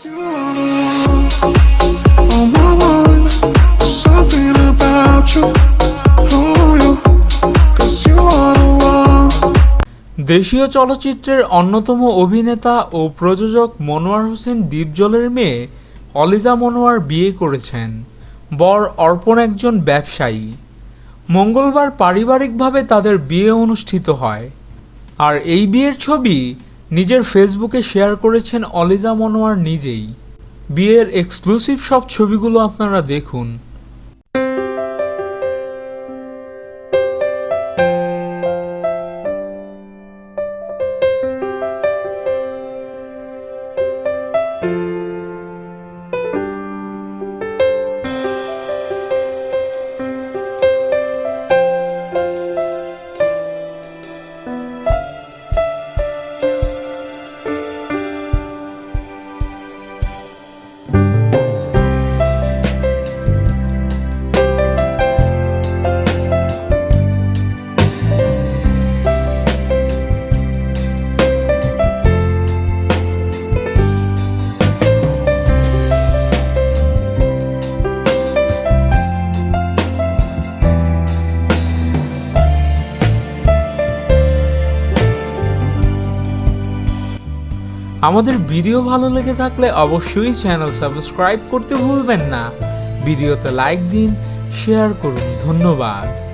দেশীয় চলচ্চিত্রের অন্যতম অভিনেতা ও প্রযোজক মনোয়ার হোসেন দ্বীপজলের মেয়ে অলিজা মনোয়ার বিয়ে করেছেন। বর অর্পণ একজন ব্যবসায়ী। মঙ্গলবার পারিবারিকভাবে তাদের বিয়ে অনুষ্ঠিত হয়। আর এই বিয়ের ছবি নিজের ফেসবুকে শেয়ার করেছেন অলিজা মনোয়ার নিজেই। বিয়ের এক্সক্লুসিভ সব ছবিগুলো আপনারা দেখুন। আমাদের ভিডিও ভালো লেগে থাকলে অবশ্যই চ্যানেল সাবস্ক্রাইব করতে ভুলবেন না। ভিডিওতে লাইক দিন, শেয়ার করুন। ধন্যবাদ।